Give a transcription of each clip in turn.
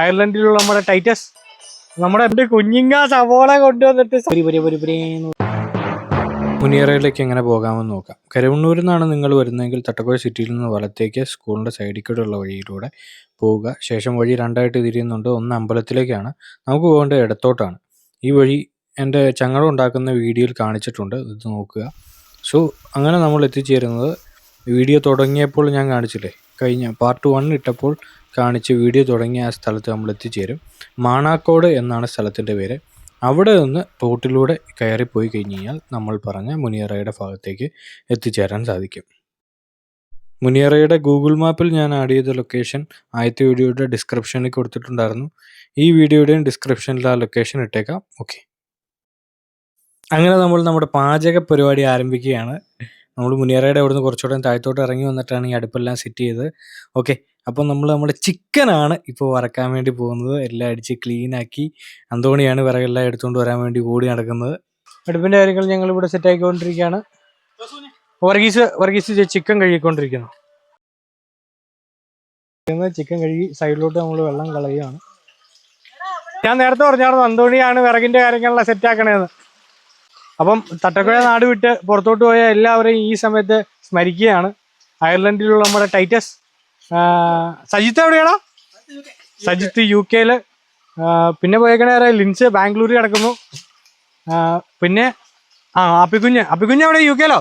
അയർലൻഡിലുള്ള നമ്മുടെ ടൈറ്റസ് നമ്മുടെ എന്റെ കുഞ്ഞിങ്ങ സവോള കൊണ്ടുവന്നിട്ട് മുനിയറയിലേക്ക് എങ്ങനെ പോകാമെന്ന് നോക്കാം. കരുവണ്ണൂരിൽ നിന്നാണ് നിങ്ങൾ വരുന്നതെങ്കിൽ തട്ടക്കുഴ സിറ്റിയിൽ നിന്ന് വലത്തേക്ക് സ്കൂളിന്റെ സൈഡിൽ കൂടെയുള്ള വഴിയിലൂടെ പോവുക. ശേഷം വഴി രണ്ടായിട്ട് തിരിയുന്നുണ്ട്. ഒന്ന് അമ്പലത്തിലേക്കാണ്. നമുക്ക് പോകേണ്ടത് ഇടത്തോട്ടാണ്. ഈ വഴി എന്റെ ചങ്ങളം ഉണ്ടാക്കുന്ന വീഡിയോയിൽ കാണിച്ചിട്ടുണ്ട്. ഇത് നോക്കുക. സോ അങ്ങനെ നമ്മൾ എത്തിച്ചേരുന്നത്. വീഡിയോ തുടങ്ങിയപ്പോൾ ഞാൻ കാണിച്ചില്ലേ? കഴിഞ്ഞ പാർട്ട് വൺ ഇട്ടപ്പോൾ കാണിച്ച് വീഡിയോ തുടങ്ങിയ ആ സ്ഥലത്ത് നമ്മൾ എത്തിച്ചേരും. മാണാക്കോട് എന്നാണ് സ്ഥലത്തിന്റെ പേര്. അവിടെ നിന്ന് റോട്ടിലൂടെ കയറിപ്പോയി കഴിഞ്ഞ് കഴിഞ്ഞാൽ നമ്മൾ പറഞ്ഞ മുനിയറയുടെ ഭാഗത്തേക്ക് എത്തിച്ചേരാൻ സാധിക്കും. മുനിയറയുടെ ഗൂഗിൾ മാപ്പിൽ ഞാൻ ആഡ് ചെയ്ത ലൊക്കേഷൻ ആദ്യത്തെ വീഡിയോയുടെ ഡിസ്ക്രിപ്ഷനിൽ കൊടുത്തിട്ടുണ്ടായിരുന്നു. ഈ വീഡിയോയുടെയും ഡിസ്ക്രിപ്ഷനിൽ ആ ലൊക്കേഷൻ ഇട്ടേക്കാം. ഓക്കെ അങ്ങനെ നമ്മൾ നമ്മുടെ പാചക പരിപാടി ആരംഭിക്കുകയാണ്. നമ്മൾ മുനിയറയുടെ അവിടുന്ന് കുറച്ചുകൂടെ താഴത്തോട്ട് ഇറങ്ങി വന്നിട്ടാണ് ഈ അടുപ്പെല്ലാം സെറ്റ് ചെയ്തത്. ഓക്കെ അപ്പോൾ നമ്മൾ നമ്മുടെ ചിക്കനാണ് ഇപ്പോൾ വറക്കാൻ വേണ്ടി പോകുന്നത്. എല്ലാം അടിച്ച് ക്ലീനാക്കി അന്തോണിയാണ് വിറകെല്ലാം എടുത്തുകൊണ്ട് വരാൻ വേണ്ടി ഓടി നടക്കുന്നത്. അടുപ്പിന്റെ കാര്യങ്ങൾ ഞങ്ങൾ ഇവിടെ സെറ്റ് ആക്കിക്കൊണ്ടിരിക്കുകയാണ് വർഗീസ് വർഗീസ് ചിക്കൻ കഴുകിക്കൊണ്ടിരിക്കുന്നു. ചിക്കൻ കഴുകി സൈഡിലോട്ട് നമ്മൾ വെള്ളം കളയുകയാണ്. ഞാൻ നേരത്തെ പറഞ്ഞായിരുന്നു അന്തോണിയാണ് വിറകിന്റെ കാര്യങ്ങളെല്ലാം സെറ്റ് ആക്കണേന്ന്. അപ്പം തട്ടക്കുഴ നാട് വിട്ട് പുറത്തോട്ട് പോയ എല്ലാവരെയും ഈ സമയത്ത് സ്മരിക്കുകയാണ്. അയർലൻഡിലുള്ള നമ്മുടെ ടൈറ്റസ്. സജിത്ത് എവിടെയാണോ സജിത്ത് യു കെയിൽ. പിന്നെ പോയേക്കണ ലിൻസ് ബാംഗ്ലൂർ കിടക്കുന്നു. പിന്നെ ആ അപ്പിക്കുഞ്ഞ് അപ്പിക്കുഞ്ഞ് എവിടെ? യു കെയിലോ?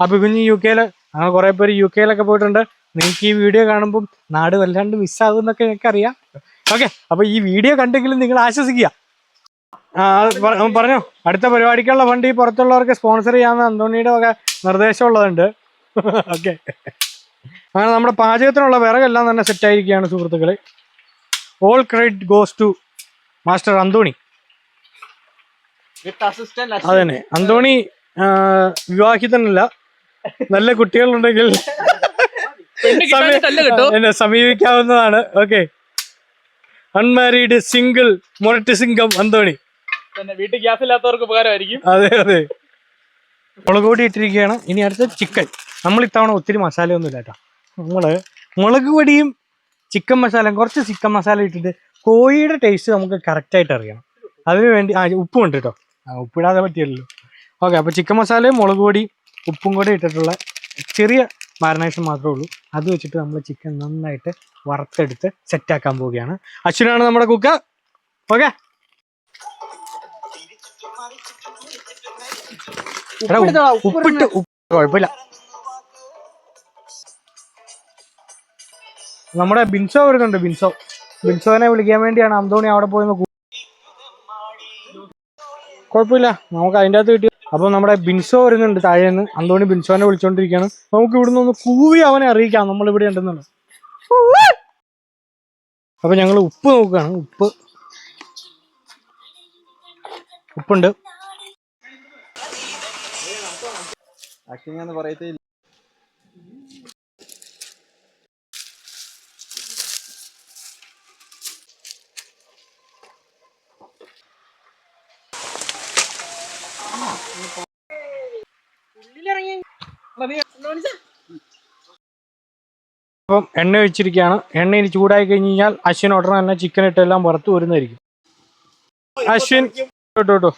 അപ്പിക്കുഞ്ഞ് യു കെയിൽ. അങ്ങനെ കുറെ പേര് യു കെയിലൊക്കെ പോയിട്ടുണ്ട്. നിങ്ങൾക്ക് ഈ വീഡിയോ കാണുമ്പം നാട് വല്ലാണ്ട് മിസ്സാകും എന്നൊക്കെ എനിക്കറിയാം. ഓക്കെ അപ്പൊ ഈ വീഡിയോ കണ്ടെങ്കിലും നിങ്ങൾ ആശ്വസിക്കുക. ആ പറഞ്ഞു പറഞ്ഞോ. അടുത്ത പരിപാടിക്കുള്ള ഫണ്ട് ഈ പുറത്തുള്ളവർക്ക് സ്പോൺസർ ചെയ്യാമെന്ന് അന്തോണിയുടെ ഒക്കെ നിർദ്ദേശം ഉള്ളതുണ്ട് ഓക്കെ അങ്ങനെ നമ്മുടെ പാചകത്തിനുള്ള വിറകെല്ലാം തന്നെ സെറ്റ് ആയിരിക്കുകയാണ് സുഹൃത്തുക്കളെ. All credit goes to master Anthony. അതന്നെ. തന്നെ അന്തോണി വിവാഹിതനല്ല. നല്ല കുട്ടികളുണ്ടെങ്കിൽ എന്നെ സമീപിക്കാവുന്നതാണ്. ഓക്കെ അൺമാരീഡ് സിംഗിൾ മൊറട്ടി സിംഗം അന്തോണി. വീട്ടിൽ ഗ്യാസ് ഇല്ലാത്തവർക്ക് ഉപകാരമായിരിക്കും. അതെ അതെ. മുളക് പൊടി ഇട്ടിരിക്കുകയാണ്. ഇനി അടുത്ത ചിക്കൻ. നമ്മൾ ഇത്തവണ ഒത്തിരി മസാലയൊന്നും ഇല്ല കേട്ടോ. നമ്മൾ മുളക് പൊടിയും ചിക്കൻ മസാലയും കുറച്ച് ചിക്കൻ മസാല ഇട്ടിട്ട് കോഴിയുടെ ടേസ്റ്റ് നമുക്ക് കറക്റ്റായിട്ട് അറിയണം. അതിന് വേണ്ടി ആ ഉപ്പും ഉണ്ട് കേട്ടോ. ആ ഉപ്പിടാതെ പറ്റിയല്ലോ ഓക്കെ അപ്പോൾ ചിക്കൻ മസാലയും മുളക് പൊടി ഉപ്പും കൂടെ ഇട്ടിട്ടുള്ള ചെറിയ മാരിനേഷൻ മാത്രമേ ഉള്ളൂ. അത് വെച്ചിട്ട് നമ്മൾ ചിക്കൻ നന്നായിട്ട് വറുത്തെടുത്ത് സെറ്റാക്കാൻ പോവുകയാണ്. അശ്വിനാണ് നമ്മുടെ കുക്ക്. ഓക്കെ? ഉപ്പിട്ട് ഉപ്പ് കുഴപ്പമില്ല നമ്മുടെ ബിൻസോ വരുന്നുണ്ട് ബിൻസോ. ബിൻസോനെ വിളിക്കാൻ വേണ്ടിയാണ് അന്തോണി അവിടെ പോയി കുഴപ്പമില്ല നമുക്ക് അതിന്റെ അകത്ത് കിട്ടി. അപ്പൊ നമ്മുടെ ബിൻസോ വരുന്നുണ്ട് താഴേന്ന്. അന്തോണി ബിൻസോനെ വിളിച്ചോണ്ടിരിക്കുകയാണ് നമുക്ക് ഇവിടുന്ന് ഒന്ന് കൂവി അവനെ അറിയിക്കാം നമ്മൾ ഇവിടെ ഉണ്ടെന്നുള്ളത്. അപ്പൊ ഞങ്ങൾ ഉപ്പ് നോക്കുകയാണ് ഉപ്പ്. ഉപ്പുണ്ട്. അപ്പം എണ്ണ ഒഴിച്ചിരിക്കുകയാണ്. എണ്ണ ഇനി ചൂടായി കഴിഞ്ഞ് കഴിഞ്ഞാൽ അശ്വിൻ ഉടനെ തന്നെ ചിക്കൻ ഇട്ടെല്ലാം പുറത്ത് വരുന്നതായിരിക്കും അശ്വിൻ കേട്ടോ കേട്ടോ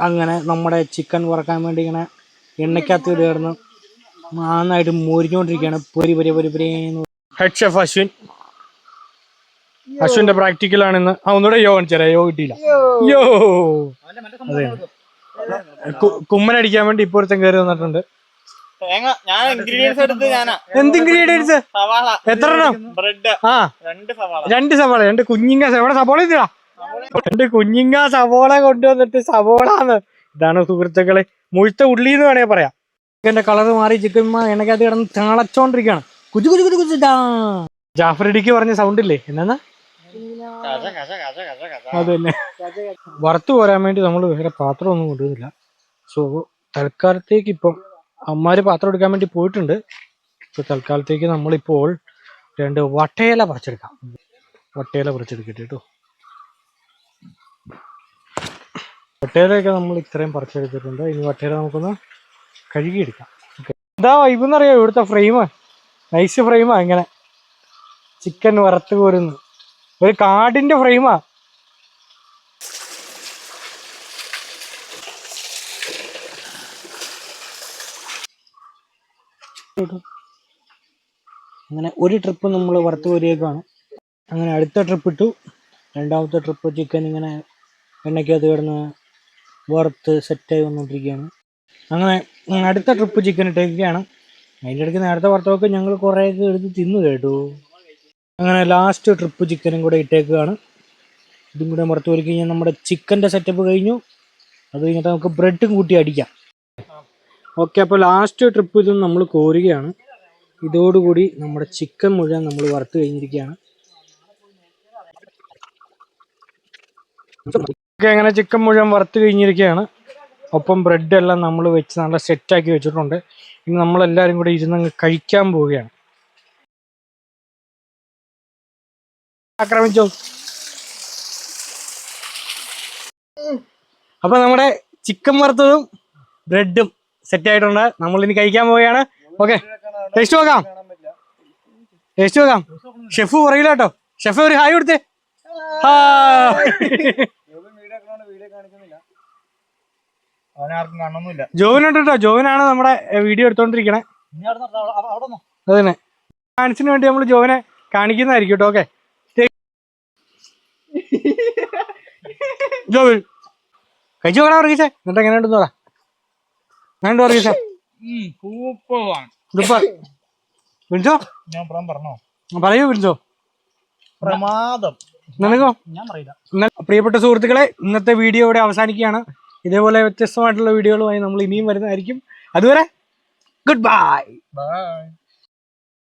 അങ്ങനെ നമ്മുടെ ചിക്കൻ വറക്കാൻ വേണ്ടി ഇങ്ങനെ എണ്ണയ്ക്കകത്ത് കയറുന്നു നന്നായിട്ട് മോരിഞ്ഞോണ്ടിരിക്കുകയാണ് പൊരി പൊരി പൊരി പൊരി ഹെഡ് ഷെഫ് അശ്വിൻ അശ്വിന്റെ പ്രാക്ടിക്കൽ ഇന്ന്. ആ ഒന്നുകൂടെ യോ കാണിച്ചാ യോ കിട്ടിയില്ല. യോ. അതെ. കുമ്മനടിക്കാൻ വേണ്ടി ഇപ്പോഴത്തെ കയറി വന്നിട്ടുണ്ട്. തേങ്ങ ഞാൻ ഇൻഗ്രീഡിയൻസ് എടുത്ത് ഞാനാ. എന്ത് ഇൻഗ്രീഡിയൻസ് സവാള. എത്ര എണ്ണം? ബ്രെഡ്. ആ. രണ്ട് സവാള. രണ്ട് സവാള. രണ്ട് കുഞ്ഞിങ്ങ സവാള. സവാള ഇതാ രണ്ട് കുഞ്ഞിങ്ങ സവോള കൊണ്ടുവന്നിട്ട് സവോളാന്ന്. ഇതാണ് സുഹൃത്തുക്കളെ മുഴുത്ത ഉള്ളി എന്ന് വേണേ പറയാം. ചിക്കന്റെ കളർ മാറി ചിക്കൻ എണ്ണക്കകത്ത് കിടന്ന് തിളച്ചോണ്ടിരിക്കുകയാണ്. കുജു കുജു കുജു കുജു ജാഫറിടിക്ക് പറഞ്ഞ സൗണ്ട് ഇല്ലേ? എന്നാ അതന്നെ. വറുത്ത് പോരാൻ വേണ്ടി നമ്മൾ വേറെ പാത്രം ഒന്നും കൊണ്ടുവന്നില്ല. സോ തൽക്കാലത്തേക്ക് ഇപ്പം അമ്മമാര് പാത്രം എടുക്കാൻ വേണ്ടി പോയിട്ടുണ്ട്. ഇപ്പൊ തൽക്കാലത്തേക്ക് നമ്മളിപ്പോൾ രണ്ട് വട്ടയില പറിച്ചെടുക്കാം. വട്ടയില പറിച്ചെടുക്കട്ടെ കേട്ടോ. വട്ടയിലൊക്കെ നമ്മൾ ഇത്രയും പറിച്ചെടുത്തിട്ടുണ്ട് ഇനി വട്ടയില നമുക്കൊന്ന് കഴുകിയെടുക്കാം. എന്താ ഇതാ വൈബെന്നറിയോ ഇവിടുത്തെ ഫ്രെയിമ് നൈസ് ഫ്രെയിമാ ഇങ്ങനെ. ചിക്കൻ വറുത്ത് കോരുന്നു ഒരു കാടിന്റെ ഫ്രെയിമാ അങ്ങനെ ഒരു ട്രിപ്പ് നമ്മൾ വറുത്ത് കോരിയേക്കാണ്. അങ്ങനെ അടുത്ത ട്രിപ്പ് ഇട്ടു. രണ്ടാമത്തെ ട്രിപ്പ് ചിക്കൻ ഇങ്ങനെ എണ്ണയ്ക്കകത്ത് കിടന്ന് വറുത്ത് സെറ്റായി വന്നുകൊണ്ടിരിക്കുകയാണ് അങ്ങനെ അടുത്ത ട്രിപ്പ് ചിക്കൻ ഇട്ടേക്കുകയാണ് അതിന്റെ ഇടയ്ക്ക് നേരത്തെ വറുത്തൊക്കെ ഞങ്ങൾ കുറേയൊക്കെ എടുത്ത് തിന്നു കേട്ടു. അങ്ങനെ ലാസ്റ്റ് ട്രിപ്പ് ചിക്കനും കൂടെ ഇട്ടേക്കുകയാണ് ഇതും കൂടെ വറുത്ത് കോരി കഴിഞ്ഞാൽ നമ്മുടെ ചിക്കന്റെ സെറ്റപ്പ് കഴിഞ്ഞു. അത് കഴിഞ്ഞിട്ട് നമുക്ക് ബ്രെഡും കൂട്ടി അടിക്കാം. ഓക്കെ അപ്പോൾ ലാസ്റ്റ് ട്രിപ്പ് ഇതും നമ്മൾ കോരുകയാണ്. ഇതോടുകൂടി നമ്മുടെ ചിക്കൻ മുഴുവൻ നമ്മൾ വറുത്ത് കഴിഞ്ഞിരിക്കുകയാണ്. ഓക്കെ അങ്ങനെ ചിക്കൻ മുഴുവൻ വറുത്ത് കഴിഞ്ഞിരിക്കുകയാണ്. ഒപ്പം ബ്രെഡ് എല്ലാം നമ്മൾ വെച്ച് നല്ല സെറ്റാക്കി വെച്ചിട്ടുണ്ട്. ഇനി നമ്മളെല്ലാവരും കൂടി ഇരുന്ന് കഴിക്കാൻ പോവുകയാണ്. ആക്രമിച്ചോ. അപ്പൊ നമ്മുടെ ചിക്കൻ വറുത്തതും ബ്രെഡും സെറ്റ് ആയിട്ടുണ്ട്. നമ്മൾ ഇനി കഴിക്കാൻ പോവുകയാണ്. ഓക്കെ ടേസ്റ്റ് നോക്കാം. ടേസ്റ്റ് നോക്കാം. ഷെഫ് പറയില്ല കേട്ടോ. ഷെഫ് ഒരു ഹായ് കൊടുത്തേ. ഹായ്. അവനാർക്കും കാണണമെന്നില്ല ജോവിനുണ്ട് കേട്ടോ ജോവിനാണ് നമ്മുടെ വീഡിയോ എടുത്തോണ്ടിരിക്കണേ. അത് തന്നെ ഡാൻസിന് വേണ്ടി നമ്മൾ ജോവിനെ കാണിക്കുന്നതായിരിക്കും കേട്ടോ ഓക്കെ. ജോവിൻ. കഴിച്ചു പോകണ വർഗീസേ. എന്നിട്ട് എങ്ങനെ ഉണ്ടെന്ന് പറ വേണ്ട വർഗീസേ? വിളിച്ചോ ഞാൻ പുറം പറഞ്ഞോ? പറയൂ വിളിച്ചോ പ്രമാദം. നിനക്കോ? ഞാൻ പറയില്ല. പ്രിയപ്പെട്ട സുഹൃത്തുക്കളെ ഇന്നത്തെ വീഡിയോ ഇവിടെ അവസാനിക്കുകയാണ്. ഇതേപോലെ വ്യത്യസ്തമായിട്ടുള്ള വീഡിയോകളുമായി നമ്മൾ ഇനിയും വരുന്നതായിരിക്കും. അതുവരെ ഗുഡ് ബൈ ബൈ